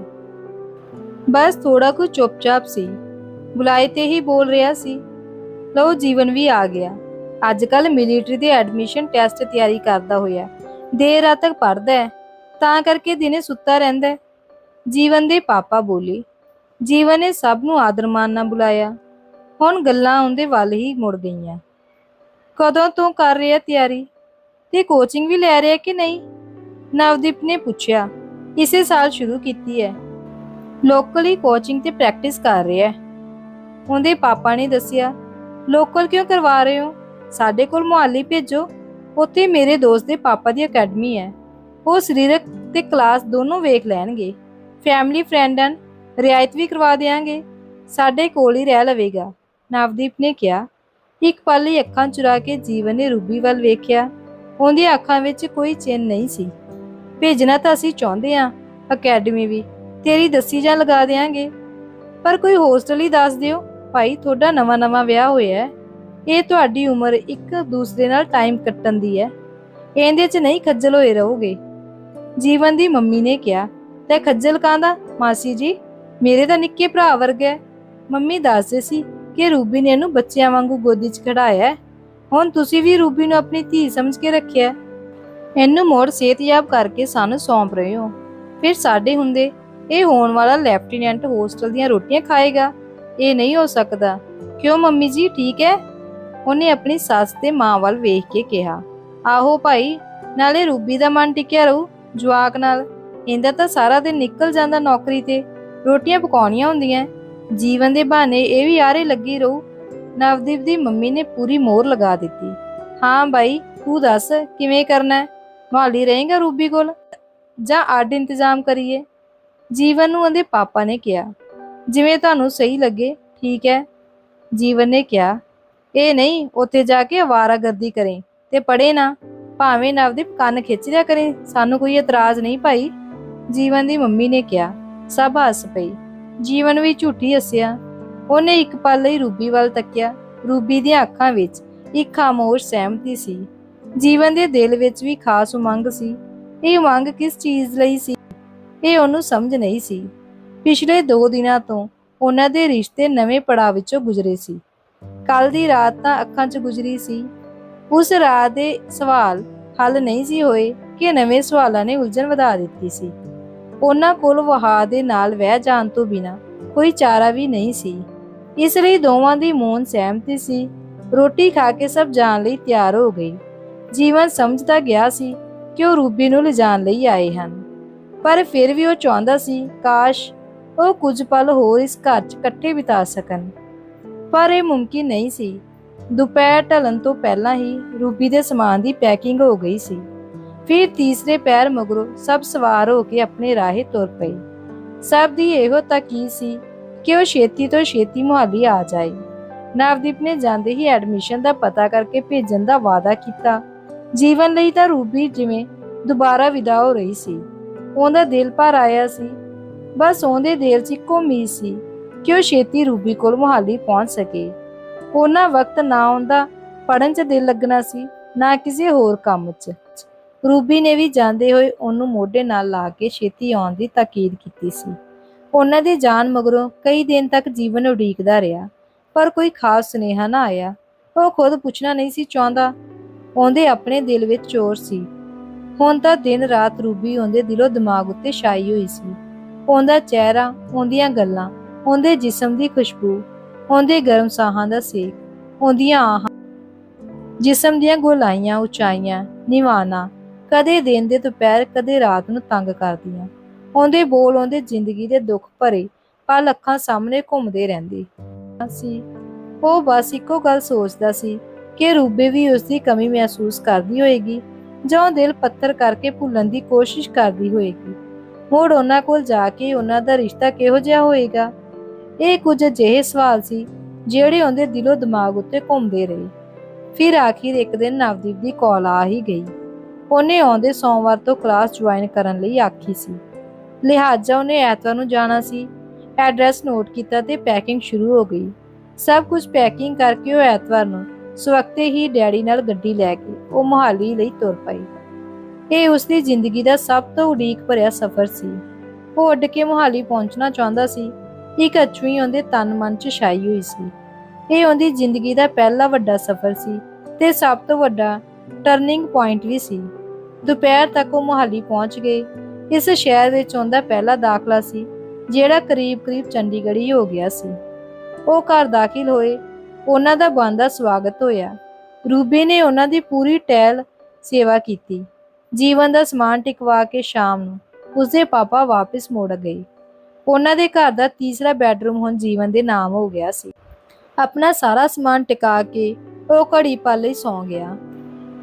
ਬਸ ਥੋੜਾ ਕੁ ਚੁੱਪਚਾਪ ਸੀ। ਬੁਲਾਏ ਤੇ ਹੀ ਬੋਲ ਰਿਹਾ ਸੀ, ਲਓ ਜੀਵਨ ਵੀ ਆ ਗਿਆ। ਅੱਜ ਕੱਲ ਮਿਲਟਰੀ ਦੇ ਐਡਮਿਸ਼ਨ ਟੈਸਟ ਤਿਆਰੀ ਕਰਦਾ ਹੋਇਆ। ਦੇਰ ਰਾਤ ਤੱਕ ਪੜਦਾ ਹੈ। ਤਾਂ ਕਰਕੇ ਦਿਨੇ ਸੁੱਤਾ ਰਹਿੰਦਾ ਹੈ। ਜੀਵਨ ਦੇ ਪਾਪਾ ਬੋਲੇ ਜੀਵਨ ਨੇ ਸਭ ਨੂੰ ਆਦਰ ਮਾਨ ਨਾਲ ਬੁਲਾਇਆ। ਹੁਣ ਗੱਲਾਂ ਉਹਦੇ ਵੱਲ ਹੀ ਮੁੜ ਗਈਆਂ। ਕਦੋਂ ਤੋਂ ਕਰ ਰਿਹਾ ਤਿਆਰੀ? ਤੇ ਕੋਚਿੰਗ ਵੀ ਲੈ ਰਿਹਾ ਕਿ ਨਹੀਂ? ਨਵਦੀਪ ਨੇ ਪੁੱਛਿਆ। ਇਸੇ ਸਾਲ ਸ਼ੁਰੂ ਕੀਤੀ ਹੈ। ਲੋਕਲ ਹੀ ਕੋਚਿੰਗ ਤੇ ਪ੍ਰੈਕਟਿਸ ਕਰ ਰਿਹਾ ਹੈ। ਉਹਦੇ ਪਾਪਾ ਨੇ ਦੱਸਿਆ, ਲੋਕਲ ਕਿਉਂ ਕਰਵਾ ਰਹੇ ਹੋ? ਸਾਡੇ ਕੋਲ ਮੁਹਾਲੀ ਭੇਜੋ। ਉੱਥੇ ਮੇਰੇ ਦੋਸਤ ਦੇ ਪਾਪਾ ਦੀ ਅਕੈਡਮੀ ਹੈ। ਉਹ ਸਰੀਰਕ ਤੇ ਕਲਾਸ ਦੋਨੋਂ ਵੇਖ ਲੈਣਗੇ। ਫੈਮਿਲੀ ਫਰੈਂਡ ਹਨ। ਰਿਆਇਤ ਵੀ ਕਰਵਾ ਦੇਵਾਂਗੇ ਸਾਡੇ ਕੋਲ ਹੀ ਰਹਿ ਲਵੇਗਾ। ਨਵਦੀਪ ਨੇ ਕਿਹਾ, ਇੱਕ ਪਲ ਲਈ ਅੱਖਾਂ ਚੁਰਾ ਕੇ ਜੀਵਨ ਨੇ ਰੂਬੀ ਵੱਲ ਵੇਖਿਆ। ਉਹਦੀਆਂ ਅੱਖਾਂ ਵਿੱਚ ਕੋਈ ਚਿੰਨ ਨਹੀਂ ਸੀ। ਭੇਜਣਾ ਤਾਂ ਅਸੀਂ ਚਾਹੁੰਦੇ ਹਾਂ, ਅਕੈਡਮੀ ਵੀ। ਤੇਰੀ ਦੱਸੀ ਜਾਂ ਲਗਾ ਦੇਾਂਗੇ ਪਰ ਕੋਈ ਹੋਸਟਲ ਹੀ ਦੱਸ ਦਿਓ, ਭਾਈ ਤੁਹਾਡਾ ਨਵਾਂ ਨਵਾਂ ਵਿਆਹ ਹੋਇਆ ਹੈ। ਇਹ ਤੁਹਾਡੀ ਉਮਰ ਇੱਕ ਦੂਸਰੇ ਨਾਲ ਟਾਈਮ ਕੱਟਣ ਦੀ ਹੈ। ਇਹਦੇ 'ਚ ਨਹੀਂ ਖੱਜਲ ਹੋਏ ਰਹੋਗੇ। ਜੀਵਨ ਦੀ ਮੰਮੀ ਨੇ ਕਿਹਾ ਤੇ ਖੱਜਲ ਕਾਂਦਾ ਮਾਸੀ ਜੀ? ਮੇਰੇ ਤਾਂ ਨਿੱਕੇ ਭਰਾ ਵਰਗਾ ਹੈ। ਮੰਮੀ ਦੱਸਦੇ ਸੀ ਕਿ ਰੂਬੀ ਨੇ ਇਹਨੂੰ ਬੱਚਿਆਂ ਵਾਂਗੂ ਗੋਦੀ 'ਚ ਖੜਾਇਆ ਹੈ। ਹੁਣ ਤੁਸੀਂ ਵੀ ਰੂਬੀ ਨੂੰ ਆਪਣੀ ਧੀ ਸਮਝ ਕੇ ਰੱਖਿਆ ਹੈ। ਇਹਨੂੰ ਮੋੜ ਸਿਹਤਯਾਬ ਕਰਕੇ ਸਾਨੂੰ ਸੌਂਪ ਰਹੇ ਹੋ। ਫਿਰ ਸਾਡੇ ਹੁੰਦੇ ਇਹ ਹੋਣ ਵਾਲਾ ਲੈਫਟੀਨੈਂਟ ਹੋਸਟਲ ਦੀਆਂ ਰੋਟੀਆਂ ਖਾਏਗਾ। ਇਹ ਨਹੀਂ ਹੋ ਸਕਦਾ। ਕਿਉਂ ਮੰਮੀ ਜੀ, ਠੀਕ ਹੈ? ਉਹਨੇ ਆਪਣੀ ਸੱਸ ਤੇ ਮਾਂ ਵੱਲ ਵੇਖ ਕੇ ਕਿਹਾ। ਆਹੋ ਭਾਈ, ਨਾਲੇ ਰੂਬੀ ਦਾ ਮਨ ਟਿਕਿਆ ਰਹੂ ਜਵਾਕ ਨਾਲ। ਇਹਦਾ ਤਾਂ ਸਾਰਾ ਦਿਨ ਨਿਕਲ ਜਾਂਦਾ ਨੌਕਰੀ ਤੇ। ਰੋਟੀਆਂ ਪਕਾਉਣੀਆਂ ਹੁੰਦੀਆਂ। ਜੀਵਨ ਦੇ ਬਹਾਨੇ ਇਹ ਵੀ ਆਰੇ ਲੱਗੀ ਰਹੂ। ਨਵਦੀਪ ਦੀ ਮੰਮੀ ਨੇ ਪੂਰੀ ਮੋਹਰ ਲਗਾ ਦਿੱਤੀ। ਹਾਂ ਬਾਈ, ਤੂੰ ਦੱਸ, ਕਿਵੇਂ ਕਰਨਾ ਹੈ? ਮਾਲੀ ਰਹੇਗਾ ਰੂਬੀ ਕੋਲ? ਜਾਂ ਅੱਡ ਇੰਤਜ਼ਾਮ ਕਰੀਏ? ਜੀਵਨ ਨੂੰ ਉਹਦੇ ਪਾਪਾ ਨੇ ਕਿਹਾ। ਜਿਵੇਂ ਤੁਹਾਨੂੰ ਸਹੀ ਲੱਗੇ, ਠੀਕ ਹੈ। ਜੀਵਨ ਨੇ ਕਿਹਾ, ਇਹ ਨਹੀਂ, ਉੱਥੇ ਜਾ ਕੇ ਅਵਾਰਾਗਰਦੀ ਕਰੇ ਤੇ ਪੜੇ ਨਾ। ਭਾਵੇਂ ਨਵਦੀਪ ਕੰਨ ਖਿੱਚ ਲਿਆ ਕਰੇ, ਸਾਨੂੰ ਕੋਈ ਇਤਰਾਜ਼ ਨਹੀਂ ਭਾਈ। ਜੀਵਨ ਦੀ ਮੰਮੀ ਨੇ ਕਿਹਾ ਸਭ ਹੱਸ ਪਈ। ਜੀਵਨ ਵੀ ਝੂਠੀ ਹੱਸਿਆ। ਉਹਨੇ ਇੱਕ ਪਲ ਲਈ ਰੂਬੀ ਵੱਲ ਤੱਕਿਆ। ਰੂਬੀ ਦੀਆਂ ਅੱਖਾਂ ਵਿੱਚ ਇੱਕ ਖਾਮੋਸ਼ ਸਹਿਮਤੀ ਸੀ। ਜੀਵਨ ਦੇ ਦਿਲ ਵਿੱਚ ਵੀ ਖਾਸ ਉਮੰਗ ਸੀ। ਇਹ ਉਮੰਗ ਕਿਸ ਚੀਜ਼ ਲਈ ਸੀ? ਇਹ ਉਹਨੂੰ ਸਮਝ ਨਹੀਂ ਸੀ। ਪਿਛਲੇ 2 ਦਿਨਾਂ ਤੋਂ ਉਹਨਾਂ ਦੇ ਰਿਸ਼ਤੇ ਨਵੇਂ ਪੜਾਅ ਵਿੱਚੋਂ ਗੁਜ਼ਰੇ ਸੀ। ਕੱਲ ਦੀ ਰਾਤ ਤਾਂ ਅੱਖਾਂ 'ਚ ਗੁਜ਼ਰੀ ਸੀ। ਉਸ ਰਾਤ ਦੇ ਸਵਾਲ ਹੱਲ ਨਹੀਂ ਸੀ ਹੋਏ ਕਿ ਨਵੇਂ ਸਵਾਲਾਂ ਨੇ ਉਲਝਣ ਵਧਾ ਦਿੱਤੀ ਸੀ। ਉਹਨਾਂ ਕੋਲ ਵਹਾ ਦੇ ਨਾਲ ਵਹਿ ਜਾਣ ਤੋਂ ਬਿਨਾ ਕੋਈ ਚਾਰਾ ਵੀ ਨਹੀਂ ਸੀ। ਇਸ ਲਈ ਦੋਵਾਂ ਦੀ ਮੌਨ ਸਹਿਮਤੀ ਸੀ। ਰੋਟੀ ਖਾ ਕੇ ਸਭ ਜਾਣ ਲਈ ਤਿਆਰ ਹੋ ਗਈ ਜੀਵਨ ਸਮਝਦਾ ਗਿਆ ਸੀ ਕਿ ਉਹ ਰੂਬੀ ਨੂੰ ਲਿਜਾਣ ਲਈ ਆਏ ਹਨ। ਪਰ ਫਿਰ ਵੀ ਉਹ ਚਾਹੁੰਦਾ ਸੀ, ਕਾਸ਼ ਉਹ ਕੁਝ ਪਲ ਹੋਰ ਇਸ ਘਰ 'ਚ ਇਕੱਠੇ ਬਿਤਾ ਸਕਣ। ਪਰ ਇਹ ਮੁਮਕਿਨ ਨਹੀਂ ਸੀ। ਦੁਪਹਿਰ ਢਲਣ ਤੋਂ ਪਹਿਲਾਂ ਹੀ ਰੂਬੀ ਦੇ ਸਮਾਨ ਦੀ ਪੈਕਿੰਗ ਹੋ ਗਈ ਸੀ। ਫਿਰ ਤੀਸਰੇ ਪੈਰ ਮਗਰੋਂ ਸਭ ਸਵਾਰ ਹੋ ਕੇ ਆਪਣੇ ਰਾਹੇ ਤੁਰ ਪਏ। ਸਭ ਦੀ ਇਹੋ ਤਾਕੀਦ ਸੀ ਕਿ ਉਹ ਛੇਤੀ ਤੋਂ ਛੇਤੀ ਮੁਹਾਲੀ ਆ ਜਾਏ। ਨਵਦੀਪ ਨੇ ਜਾਂਦੇ ਹੀ ਐਡਮਿਸ਼ਨ ਦਾ ਪਤਾ ਕਰਕੇ ਭੇਜਣ ਦਾ ਵਾਅਦਾ ਕੀਤਾ। ਜੀਵਨ ਲਈ ਤਾਂ ਰੂਬੀ ਜਿਵੇਂ ਦੁਬਾਰਾ ਵਿਦਾ ਹੋ ਰਹੀ ਸੀ। ਉਹਦਾ ਦਿਲ ਭਰ ਆਇਆ ਸੀ। ਬਸ ਉਹਦੇ ਦਿਲ 'ਚ ਇੱਕੋ ਉਮੀਦ ਸੀ ਕਿ ਉਹ ਛੇਤੀ ਰੂਬੀ ਕੋਲ ਮੁਹਾਲੀ ਪਹੁੰਚ ਸਕੇ। ਉਹਨਾਂ ਵਕਤ ਨਾ ਉਹਦਾ ਪੜਨ 'ਚ ਦਿਲ ਲੱਗਣਾ ਸੀ, ਨਾ ਕਿਸੇ ਹੋਰ ਕੰਮ 'ਚ। ਰੂਬੀ ਨੇ ਵੀ ਜਾਂਦੇ ਹੋਏ ਉਹਨੂੰ ਮੋਢੇ ਨਾਲ ਲਾ ਕੇ ਛੇਤੀ ਆਉਣ ਦੀ ਤਾਕੀਦ ਕੀਤੀ ਸੀ। ਉਹਨਾਂ ਦੇ ਜਾਣ ਮਗਰੋਂ ਕਈ ਦਿਨ ਤੱਕ ਜੀਵਨ ਉਡੀਕਦਾ ਰਿਹਾ, ਪਰ ਕੋਈ ਖਾਸ ਸੁਨੇਹਾ ਨਾ ਆਇਆ। ਉਹ ਖੁਦ ਪੁੱਛਣਾ ਨਹੀਂ ਸੀ ਚਾਹੁੰਦਾ। ਉਹਦੇ ਆਪਣੇ ਦਿਲ ਵਿੱਚ ਚੋਰ ਸੀ। ਹੁਣ ਤਾਂ ਦਿਨ ਰਾਤ ਰੂਬੀ ਉਹਦੇ ਦਿਲੋਂ ਦਿਮਾਗ ਉੱਤੇ ਛਾਈ ਹੋਈ ਸੀ। ਉਹਦਾ ਚਿਹਰਾ, ਉਹਦੀਆਂ ਗੱਲਾਂ, ਉਹਦੇ ਜਿਸਮ ਦੀ ਖੁਸ਼ਬੂ, ਉਹਦੇ ਗਰਮ ਸਾਹਾਂ ਦਾ ਸੇਕ, ਉਹਦੀਆਂ ਆਹਾਂ, ਜਿਸਮ ਦੀਆਂ ਗੋਲਾਈਆਂ, ਉਚਾਈਆਂ ਨਿਵਾਨਾ ਕਦੇ ਦਿਨ ਦੇ ਦੁਪਹਿਰ, ਕਦੇ ਰਾਤ ਨੂੰ ਤੰਗ ਕਰਦੀਆਂ। ਉਹਦੇ ਬੋਲ ਉਹਦੇ ਜ਼ਿੰਦਗੀ ਦੇ ਦੁੱਖ ਭਰੇ, ਪਲ ਅੱਖਾਂ ਸਾਹਮਣੇ ਘੁੰਮਦੇ ਰਹਿੰਦੇ। ਸੀ ਉਹ ਬਸ ਇੱਕੋ ਗੱਲ ਸੋਚਦਾ ਸੀ ਕਿ ਰੂਬੇ ਵੀ ਉਸ ਦੀ ਕਮੀ ਮਹਿਸੂਸ ਕਰਦੀ ਹੋਏਗੀ ਜਾਂ ਦਿਲ ਪੱਥਰ ਕਰਕੇ ਭੁੱਲਣ ਦੀ ਕੋਸ਼ਿਸ਼ ਕਰਦੀ ਹੋਏਗੀ। ਮੋੜ ਉਹਨਾਂ ਕੋਲ ਜਾ ਕੇ ਉਹਨਾਂ ਦਾ ਰਿਸ਼ਤਾ ਕਿਹੋ ਜਿਹਾ ਹੋਏਗਾ? ਇਹ ਕੁਝ ਅਜਿਹੇ ਸਵਾਲ ਸੀ ਜਿਹੜੇ ਉਹਦੇ ਦਿਲੋਂ ਦਿਮਾਗ ਉੱਤੇ ਘੁੰਮਦੇ ਰਹੇ। ਫਿਰ ਆਖਿਰ ਇੱਕ ਦਿਨ ਨਵਦੀਪ ਦੀ ਕਾਲ ਆ ਹੀ ਗਈ। ਉਹਨੇ ਆਉਂਦੇ ਸੋਮਵਾਰ ਤੋਂ ਕਲਾਸ ਜੁਆਇਨ ਕਰਨ ਲਈ ਆਖੀ ਸੀ। ਲਿਹਾਜ਼ਾ ਉਹਨੇ ਐਤਵਾਰ ਨੂੰ ਜਾਣਾ ਸੀ। ਐਡਰੈਸ ਨੋਟ ਕੀਤਾ ਤੇ ਪੈਕਿੰਗ ਸ਼ੁਰੂ ਹੋ ਗਈ। ਸਭ ਕੁਝ ਪੈਕਿੰਗ ਕਰਕੇ ਉਹ ਐਤਵਾਰ ਨੂੰ ਸਵਖਤੇ ਹੀ ਡੈਡੀ ਨਾਲ ਗੱਡੀ ਲੈ ਕੇ ਉਹ ਮੁਹਾਲੀ ਲਈ ਤੁਰ ਪਈ। ਇਹ ਉਸ ਦੀ ਜ਼ਿੰਦਗੀ ਦਾ ਸਭ ਤੋਂ ਉਡੀਕ ਭਰਿਆ ਸਫ਼ਰ ਸੀ। ਉਹ ਉੱਡ ਕੇ ਮੁਹਾਲੀ ਪਹੁੰਚਣਾ ਚਾਹੁੰਦਾ ਸੀ। ਇੱਕ ਅਚੂਈ ਉਹਦੇ ਤਨ ਮਨ 'ਚ ਛਾਈ ਹੋਈ ਸੀ। ਇਹ ਉਹਦੀ ਜ਼ਿੰਦਗੀ ਦਾ ਪਹਿਲਾ ਵੱਡਾ ਸਫ਼ਰ ਸੀ ਤੇ ਸਭ ਤੋਂ ਵੱਡਾ ਟਰਨਿੰਗ ਪੁਆਇੰਟ ਵੀ ਸੀ। ਦੁਪਹਿਰ ਤੱਕ ਉਹ ਮੁਹਾਲੀ ਪਹੁੰਚ ਗਏ। ਇਸ ਸ਼ਹਿਰ ਵਿੱਚ ਉਹਦਾ ਪਹਿਲਾ ਦਾਖਲਾ ਸੀ, ਜਿਹੜਾ ਕਰੀਬ-ਕਰੀਬ ਚੰਡੀਗੜ੍ਹ ਹੀ ਹੋ ਗਿਆ ਸੀ। ਉਹ ਘਰ ਦਾਖਲ ਹੋਏ, ਉਹਨਾਂ ਦਾ ਬੰਦਾ ਸਵਾਗਤ ਹੋਇਆ। ਰੂਬੀ ਨੇ ਉਹਨਾਂ ਦੀ ਪੂਰੀ ਟਹਿਲ ਸੇਵਾ ਕੀਤੀ। ਜੀਵਨ ਦਾ ਸਮਾਨ ਟਿਕਵਾ ਕੇ ਸ਼ਾਮ ਨੂੰ ਉਸਦੇ ਪਾਪਾ ਵਾਪਸ ਮੁੜ ਗਏ। ਉਹਨਾਂ ਦੇ ਘਰ ਦਾ ਤੀਸਰਾ ਬੈੱਡਰੂਮ ਹੁਣ ਜੀਵਨ ਦੇ ਨਾਮ ਹੋ ਗਿਆ ਸੀ। ਆਪਣਾ ਸਾਰਾ ਸਮਾਨ ਟਿਕਾ ਕੇ ਉਹ ਘੜੀ ਪਲ ਲਈ ਸੌਂ ਗਿਆ।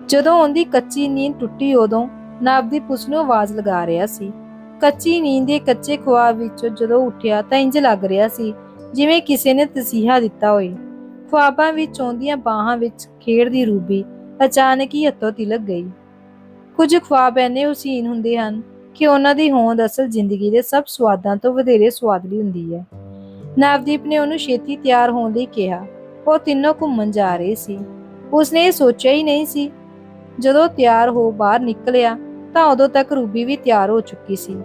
ਜਦੋਂ ਉਹਦੀ ਕੱਚੀ ਨੀਂਦ ਟੁੱਟੀ ਉਦੋਂ ਨਵਦੀਪ ਉਸ ਨੂੰ ਆਵਾਜ਼ ਲਗਾ ਰਿਹਾ ਸੀ। ਕੱਚੀ ਨੀਂਦ ਦੇ ਕੱਚੇ ਖੁਆਬ ਵਿੱਚੋਂ ਜਦੋਂ ਉੱਠਿਆ ਤਾਂ ਇੰਜ ਲੱਗ ਰਿਹਾ ਸੀ ਜਿਵੇਂ ਕਿਸੇ ਨੇ ਤਸੀਹਾ ਦਿੱਤਾ ਹੋਏ ਖੁਆਬਾਂ ਵਿੱਚ ਆਉਂਦੀਆਂ ਬਾਹਾਂ ਵਿੱਚ ਖੇਡਦੀ ਰੂਬੀ ਅਚਾਨਕ ਹੀ ਹੱਥੋਂ ਤਿਲਕ ਗਈ। ਕੁਝ ਖੁਆਬ ਐਨੇ ਹੁਸੀਨ ਹੁੰਦੇ ਹਨ ਕਿ ਉਹਨਾਂ ਦੀ ਹੋਂਦ ਅਸਲ ਜ਼ਿੰਦਗੀ ਦੇ ਸਭ ਸਵਾਦਾਂ ਤੋਂ ਵਧੇਰੇ ਸਵਾਦਲੀ ਹੁੰਦੀ ਹੈ। ਨਵਦੀਪ ਨੇ ਉਹਨੂੰ ਛੇਤੀ ਤਿਆਰ ਹੋਣ ਲਈ ਕਿਹਾ। ਉਹ ਤਿੰਨੋਂ ਘੁੰਮਣ ਜਾ ਰਹੇ ਸੀ। ਉਸਨੇ ਇਹ ਸੋਚਿਆ ਹੀ ਨਹੀਂ ਸੀ ਜਦੋਂ ਤਿਆਰ ਹੋ ਬਾਹਰ ਨਿਕਲਿਆ ਤਾਂ ਉਦੋਂ ਤੱਕ ਰੂਬੀ ਵੀ ਤਿਆਰ ਹੋ ਚੁੱਕੀ ਸੀ।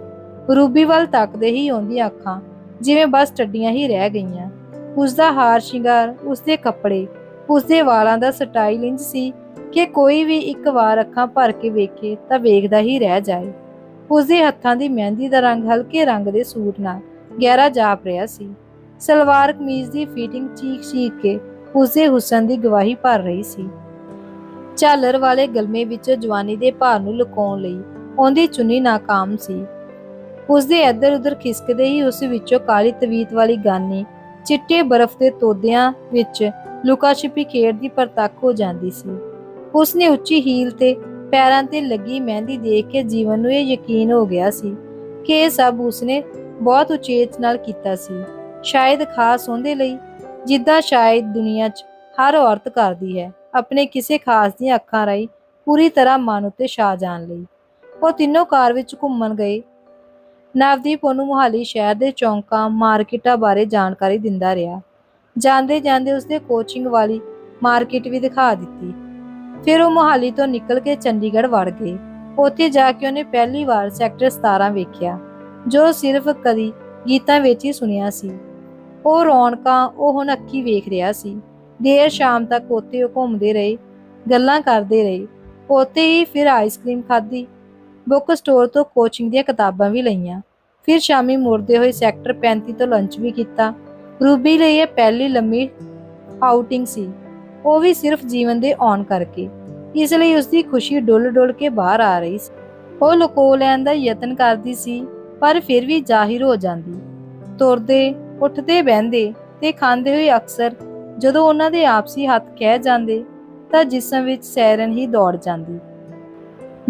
ਰੂਬੀ ਵੱਲ ਤੱਕਦੇ ਹੀ ਆਉਂਦੀਆਂ ਅੱਖਾਂ ਜਿਵੇਂ ਬਸ ਟੱਡੀਆਂ ਹੀ ਰਹਿ ਗਈਆਂ। ਉਸਦਾ ਹਾਰ ਸ਼ਿੰਗਾਰ, ਉਸਦੇ ਕੱਪੜੇ, ਉਸਦੇ ਵਾਲਾਂ ਦਾ ਸਟਾਈਲ ਇੰਜ ਸੀ ਕਿ ਕੋਈ ਵੀ ਇੱਕ ਵਾਰ ਅੱਖਾਂ ਭਰ ਕੇ ਵੇਖੇ ਤਾਂ ਵੇਖਦਾ ਹੀ ਰਹਿ ਜਾਏ। ਉਸਦੇ ਹੱਥਾਂ ਦੀ ਮਹਿੰਦੀ ਦਾ ਰੰਗ ਹਲਕੇ ਰੰਗ ਦੇ ਸੂਟ ਨਾਲ ਗਹਿਰਾ ਜਾਪ ਰਿਹਾ ਸੀ। ਸਲਵਾਰ ਕਮੀਜ਼ ਦੀ ਫਿਟਿੰਗ ਚੀਕ-ਚੀਕ ਕੇ ਉਸਦੇ ਹੁਸਨ ਦੀ ਗਵਾਹੀ ਭਰ ਰਹੀ ਸੀ। ਝਾਲਰ ਵਾਲੇ ਗਲਮੇ ਵਿੱਚ ਜਵਾਨੀ ਦੇ ਭਾਰ ਨੂੰ ਲੁਕਾਉਣ ਲਈ ਉਹਦੀ ਚੁੰਨੀ ਨਾਕਾਮ ਸੀ। ਉਸਦੇ ਇੱਧਰ-ਉੱਧਰ ਖਿਸਕਦੇ ਹੀ ਉਸ ਵਿੱਚੋਂ ਕਾਲੀ ਤਵੀਤ ਵਾਲੀ ਗਾਨੀ ਚਿੱਟੇ ਬਰਫ਼ ਦੇ ਤੋਦਿਆਂ ਵਿੱਚ ਲੁਕਾ ਛਿਪੀ ਖੇਡਦੀ ਪਰਤੱਖ ਹੋ ਜਾਂਦੀ ਸੀ। ਉਸਨੇ ਉੱਚੀ ਹੀਲ ਤੇ ਪੈਰਾਂ ਤੇ ਲੱਗੀ ਮਹਿੰਦੀ ਦੇਖ ਕੇ ਜੀਵਨ ਨੂੰ ਇਹ ਯਕੀਨ ਹੋ ਗਿਆ ਸੀ ਕਿ ਇਹ ਸਭ ਉਸਨੇ ਬਹੁਤ ਉਚੇਤ ਨਾਲ ਕੀਤਾ ਸੀ। ਸ਼ਾਇਦ ਖਾਸ ਉਹਦੇ ਲਈ, ਜਿੱਦਾਂ ਸ਼ਾਇਦ ਦੁਨੀਆ 'ਚ ਹਰ ਔਰਤ ਕਰਦੀ ਹੈ। ਆਪਣੇ ਕਿਸੇ ਖਾਸ ਦੀਆਂ ਅੱਖਾਂ ਰਾਹੀਂ ਪੂਰੀ ਤਰ੍ਹਾਂ ਮਨ ਉੱਤੇ ਛਾ ਜਾਣ ਲਈ। ਉਹ ਤਿੰਨੋਂ ਕਾਰ ਵਿੱਚ ਘੁੰਮਣ ਗਏ। ਨਵਦੀਪ ਉਹਨੂੰ ਮੁਹਾਲੀ ਸ਼ਹਿਰ ਦੇ ਚੌਂਕਾਂ, ਮਾਰਕੀਟਾਂ ਬਾਰੇ ਜਾਣਕਾਰੀ ਦਿੰਦਾ ਰਿਹਾ। ਜਾਂਦੇ ਜਾਂਦੇ ਉਸਦੇ ਕੋਚਿੰਗ ਵਾਲੀ ਮਾਰਕੀਟ ਵੀ ਦਿਖਾ ਦਿੱਤੀ। ਫਿਰ ਉਹ ਮੁਹਾਲੀ ਤੋਂ ਨਿਕਲ ਕੇ ਚੰਡੀਗੜ੍ਹ ਵੜ ਗਏ। ਉੱਥੇ ਜਾ ਕੇ ਉਹਨੇ ਪਹਿਲੀ ਵਾਰ ਸੈਕਟਰ 17 ਵੇਖਿਆ, ਜੋ ਸਿਰਫ ਕਦੀ ਗੀਤਾਂ ਵਿੱਚ ਹੀ ਸੁਣਿਆ ਸੀ। ਉਹ ਰੌਣਕਾਂ, ਉਹ ਹੁਣ ਅੱਖੀ ਵੇਖ ਰਿਹਾ ਸੀ। ਦੇਰ ਸ਼ਾਮ ਤੱਕ ਉੱਥੇ ਉਹ ਘੁੰਮਦੇ ਰਹੇ, ਗੱਲਾਂ ਕਰਦੇ ਰਹੇ। ਉੱਥੇ ਹੀ ਫਿਰ ਆਈਸਕ੍ਰੀਮ ਖਾਧੀ। ਬੁੱਕ ਸਟੋਰ ਤੋਂ ਕੋਚਿੰਗ ਦੀਆਂ ਕਿਤਾਬਾਂ ਵੀ ਲਈਆਂ। ਫਿਰ ਸ਼ਾਮੀ ਮੁੜਦੇ ਹੋਏ ਸੈਕਟਰ 35 ਤੋਂ ਲੰਚ ਵੀ ਕੀਤਾ। ਰੂਬੀ ਲਈ ਇਹ ਪਹਿਲੀ ਲੰਮੀ ਆਊਟਿੰਗ ਸੀ। ਉਹ ਵੀ ਸਿਰਫ ਜੀਵਨ ਦੇ ਆਉਣ ਕਰਕੇ। ਇਸ ਲਈ ਉਸ ਦੀ ਖੁਸ਼ੀ ਡੁੱਲ-ਡੁੱਲ ਕੇ ਬਾਹਰ ਆ ਰਹੀ ਸੀ। ਉਹ ਲੁਕੋ ਲੈਣ ਦਾ ਯਤਨ ਕਰਦੀ ਸੀ, ਪਰ ਫਿਰ ਵੀ ਜ਼ਾਹਿਰ ਹੋ ਜਾਂਦੀ। ਤੁਰਦੇ, ਉੱਠਦੇ, ਬਹਿੰਦੇ ਤੇ ਖਾਂਦੇ ਹੋਏ ਅਕਸਰ ਜਦੋਂ ਉਹਨਾਂ ਦੇ ਆਪਸੀ ਹੱਥ ਕਹਿ ਜਾਂਦੇ, ਤਾਂ ਜਿਸਮ ਵਿੱਚ ਸੈਰਨ ਹੀ ਦੌੜ ਜਾਂਦੀ।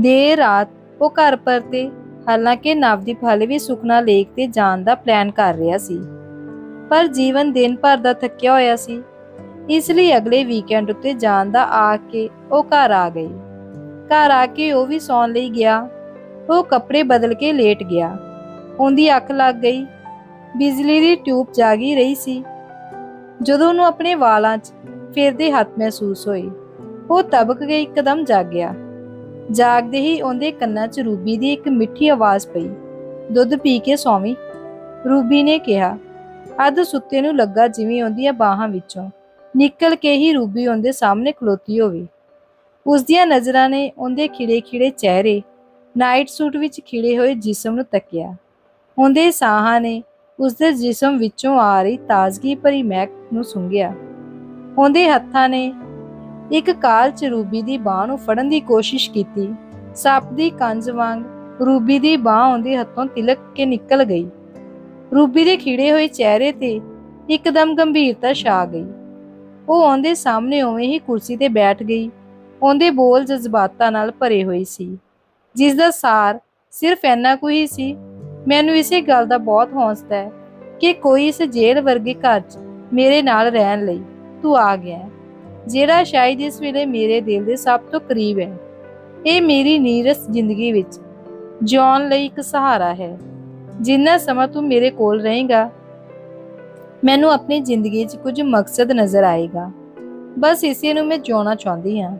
ਦੇਰ ਰਾਤ ਉਹ ਘਰ ਪਰਤੇ, ਹਾਲਾਂਕਿ ਨਵਦੀਪ ਹਾਲੇ ਵੀ ਸੁਖਨਾ ਲੇਕ ਤੇ ਜਾਣ ਦਾ ਪਲਾਨ ਕਰ ਰਿਹਾ ਸੀ। ਪਰ ਜੀਵਨ ਦਿਨ ਭਰ ਦਾ ਥੱਕਿਆ ਹੋਇਆ ਸੀ। ਇਸ ਲਈ ਅਗਲੇ ਵੀਕਐਂਡ ਉੱਤੇ ਜਾਣ ਦਾ ਆ ਕੇ ਉਹ ਘਰ ਆ ਗਈ। ਘਰ ਆ ਕੇ ਉਹ ਵੀ ਸੌਣ ਲਈ ਗਿਆ। ਉਹ ਕੱਪੜੇ ਬਦਲ ਕੇ ਲੇਟ ਗਿਆ। ਉਹਦੀ ਅੱਖ ਲੱਗ ਗਈ। ਬਿਜਲੀ ਦੀ ਟਿਊਬ ਜਾਗੀ ਰਹੀ ਸੀ। ਜਦੋਂ ਉਹਨੂੰ ਆਪਣੇ ਵਾਲਾਂ 'ਚ ਫਿਰਦੇ ਹੱਥ ਮਹਿਸੂਸ ਹੋਏ ਉਹ ਤਬਕ ਕੇ ਇੱਕਦਮ ਜਾਗ ਗਿਆ ਜਾਗਦੇ ਹੀ ਉਹਦੇ ਕੰਨਾਂ 'ਚ ਰੂਬੀ ਦੀ ਇੱਕ ਮਿੱਠੀ ਆਵਾਜ਼ ਪਈ। ਦੁੱਧ ਪੀ ਕੇ ਸੌਵੀਂ। ਰੂਬੀ ਨੇ ਕਿਹਾ, ਅੱਧ ਸੁੱਤੇ ਨੂੰ ਲੱਗਾ ਜਿਵੇਂ ਉਹਦੀਆਂ ਬਾਹਾਂ ਵਿੱਚੋਂ। ਨਿਕਲ ਕੇ ਹੀ ਰੂਬੀ ਉਹਦੇ ਸਾਹਮਣੇ ਖਲੋਤੀ ਹੋਵੇ। ਉਸ ਦੀਆਂ ਨਜ਼ਰਾਂ ਨੇ ਉਹਦੇ ਖਿੜੇ-ਖਿੜੇ ਚਿਹਰੇ, ਨਾਈਟ ਸੂਟ ਵਿੱਚ ਖਿੜੇ ਹੋਏ ਜਿਸਮ ਨੂੰ ਤੱਕਿਆ। ਉਹਦੇ ਸਾਹਾਂ ਨੇ ਉਸਦੇ ਜਿਸਮ ਵਿੱਚੋਂ ਆ ਰਹੀ ਤਾਜ਼ਗੀ ਭਰੀ ਮਹਿਕ ਨੂੰ ਸੁੰਘਿਆ। ਉਹਦੇ ਹੱਥਾਂ ਨੇ ਇੱਕ ਕਾਲ ਚ ਦੀ ਬਾਹ ਨੂੰ ਫੜਨ ਦੀ ਕੋਸ਼ਿਸ਼ ਕੀਤੀ। ਸੱਪ ਦੀ ਕੰਜ ਵਾਂਗ ਰੂਬੀ ਦੀ ਬਾਹ ਉਹਦੇ ਹੱਥੋਂ ਤਿਲਕ ਕੇ ਨਿਕਲ ਗਈ। ਰੂਬੀ ਦੇ ਖਿੜੇ ਹੋਏ ਚਿਹਰੇ ਤੇ ਇੱਕਦਮ ਗੰਭੀਰਤਾ ਛਾ ਗਈ। ਉਹ ਉਹਦੇ ਸਾਹਮਣੇ ਉਵੇਂ ਹੀ ਕੁਰਸੀ ਤੇ ਬੈਠ ਗਈ। ਉਹਦੇ ਬੋਲ ਜਜ਼ਬਾਤਾਂ ਨਾਲ ਭਰੇ ਹੋਏ ਸੀ। ਜਿਸ ਦਾ ਸਾਰ ਸਿਰਫ ਇੰਨਾ ਕੁ ਹੀ ਸੀ ਮੈਨੂੰ ਇਸੇ ਗੱਲ ਦਾ ਬਹੁਤ ਹੌਸਲਾ ਹੈ ਕਿ ਕੋਈ ਇਸ ਜੇਲ੍ਹ ਵਰਗੇ ਘਰ 'ਚ ਮੇਰੇ ਨਾਲ ਰਹਿਣ ਲਈ ਤੂੰ ਆ ਗਿਆ ਜਿਹੜਾ ਸ਼ਾਇਦ ਇਸ ਵੇਲੇ ਮੇਰੇ ਦਿਲ ਦੇ ਸਭ ਤੋਂ ਕਰੀਬ ਹੈ। ਇਹ ਮੇਰੀ ਨੀਰਸ ਜ਼ਿੰਦਗੀ ਵਿੱਚ ਜਿਉਣ ਲਈ ਇੱਕ ਸਹਾਰਾ ਹੈ। ਜਿੰਨਾ ਸਮਾਂ ਤੂੰ ਮੇਰੇ ਕੋਲ ਰਹੇਗਾ, ਮੈਨੂੰ ਆਪਣੀ ਜ਼ਿੰਦਗੀ 'ਚ ਕੁਝ ਮਕਸਦ ਨਜ਼ਰ ਆਏਗਾ। ਬਸ ਇਸੇ ਨੂੰ ਮੈਂ ਜਿਉਣਾ ਚਾਹੁੰਦੀ ਹਾਂ।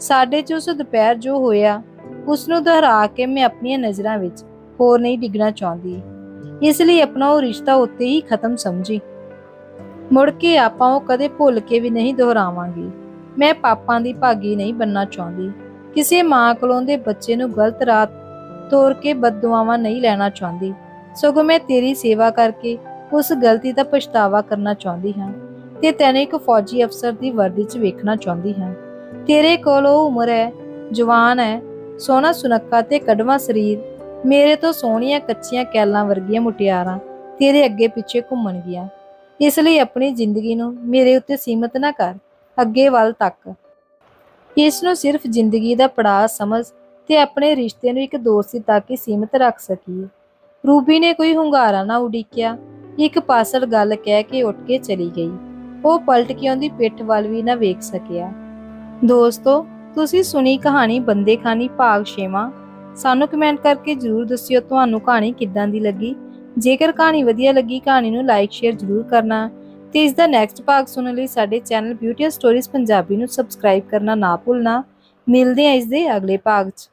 ਸਾਡੇ 'ਚ ਉਸ ਦੁਪਹਿਰ ਜੋ ਹੋਇਆ ਉਸ ਨੂੰ ਦੁਹਰਾ ਕੇ ਮੈਂ ਆਪਣੀਆਂ ਨਜ਼ਰਾਂ ਵਿੱਚ ਹੋਰ ਨਹੀਂ ਡਿੱਗਣਾ ਚਾਹੁੰਦੀ। ਇਸ ਲਈ ਆਪਣਾ ਉਹ ਰਿਸ਼ਤਾ ਉੱਤੇ ਹੀ ਖਤਮ ਸਮਝੀ। ਮੁੜ ਕੇ ਆਪਾਂ ਉਹ ਕਦੇ ਭੁੱਲ ਕੇ ਵੀ ਨਹੀਂ ਦੁਹਰਾਵਾਂਗੇ। ਮੈਂ ਪਾਪਾਂ ਦੀ ਭਾਗੀ ਨਹੀਂ ਬੰਨਣਾ ਚਾਹੁੰਦੀ। ਕਿਸੇ ਮਾਂ ਕੋਲੋਂ ਦੇ ਬੱਚੇ ਨੂੰ ਗਲਤ ਰਾਹ ਤੋਰ ਕੇ ਬਦਦੁਆਵਾਂ ਨਹੀਂ ਲੈਣਾ ਚਾਹੁੰਦੀ। ਸਗੋਂ ਮੈਂ ਤੇਰੀ ਸੇਵਾ ਕਰਕੇ ਉਸ ਗਲਤੀ ਦਾ ਪਛਤਾਵਾ ਕਰਨਾ ਚਾਹੁੰਦੀ ਹਾਂ ਤੇ ਤੈਨੂੰ ਇੱਕ ਫੌਜੀ ਅਫਸਰ ਦੀ ਵਰਦੀ 'ਚ ਵੇਖਣਾ ਚਾਹੁੰਦੀ ਹਾਂ। ਤੇਰੇ ਕੋਲ ਉਹ ਉਮਰ ਹੈ, ਜਵਾਨ ਹੈ, ਸੋਹਣਾ ਸੁਨੱਖਾ ਤੇ ਕਡਵਾ ਸਰੀਰ ਮੇਰੇ ਤੋਂ ਸੋਹਣੀਆਂ ਕੱਚੀਆਂ ਕੈਲਾਂ ਵਰਗੀਆਂ ਮੁਟਿਆਰਾਂ ਤੇਰੇ ਅੱਗੇ ਪਿੱਛੇ ਘੁੰਮਣ ਗਿਆ। ਇਸ ਲਈ ਆਪਣੀ ਜ਼ਿੰਦਗੀ ਨੂੰ ਮੇਰੇ ਉੱਤੇ ਸੀਮਤ ਨਾ ਕਰ, ਅੱਗੇ ਵੱਲ ਤੱਕ। ਇਸ ਨੂੰ ਸਿਰਫ ਜ਼ਿੰਦਗੀ ਦਾ ਪੜਾਅ ਸਮਝ ਤੇ ਆਪਣੇ ਰਿਸ਼ਤੇ ਨੂੰ ਇੱਕ ਦੋਸਤੀ ਤੱਕ ਹੀ ਸੀਮਤ ਰੱਖ ਸਕੀਏ। ਰੂਬੀ ਨੇ ਕੋਈ ਹੁੰਗਾਰਾ ਨਾ ਉਡੀਕਿਆ, ਇੱਕ ਪਾਸਲ ਗੱਲ ਕਹਿ ਕੇ ਉੱਠ ਕੇ ਚਲੀ ਗਈ। ਉਹ ਪਲਟ ਕੇ ਉਹਦੀ ਪਿੱਠ ਵੱਲ ਵੀ ਨਾ ਵੇਖ ਸਕਿਆ। ਦੋਸਤੋ, ਤੁਸੀਂ ਸੁਣੀ ਕਹਾਣੀ ਬੰਦੇ ਖਾਨੀ ਭਾਗ 6ਵਾਂ ਸਾਨੂੰ ਕਮੈਂਟ ਕਰਕੇ ਜਰੂਰ ਦੱਸਿਓ ਤੁਹਾਨੂੰ ਕਹਾਣੀ ਕਿੱਦਾਂ ਦੀ ਲੱਗੀ। ਜੇਕਰ ਕਹਾਣੀ ਵਧੀਆ ਲੱਗੀ, ਕਹਾਣੀ ਨੂੰ ਲਾਈਕ ਸ਼ੇਅਰ ਜਰੂਰ ਕਰਨਾ। ਤੇ ਇਸ ਦਾ ਨੈਕਸਟ ਭਾਗ ਸੁਣਨ ਲਈ ਸਾਡੇ ਚੈਨਲ ਬਿਊਟੀ ਸਟੋਰੀਜ਼ ਪੰਜਾਬੀ ਨੂੰ ਸਬਸਕ੍ਰਾਈਬ ਕਰਨਾ ਨਾ ਭੁੱਲਣਾ। ਮਿਲਦੇ ਹਾਂ ਇਸ ਦੇ ਅਗਲੇ ਭਾਗ 'ਚ।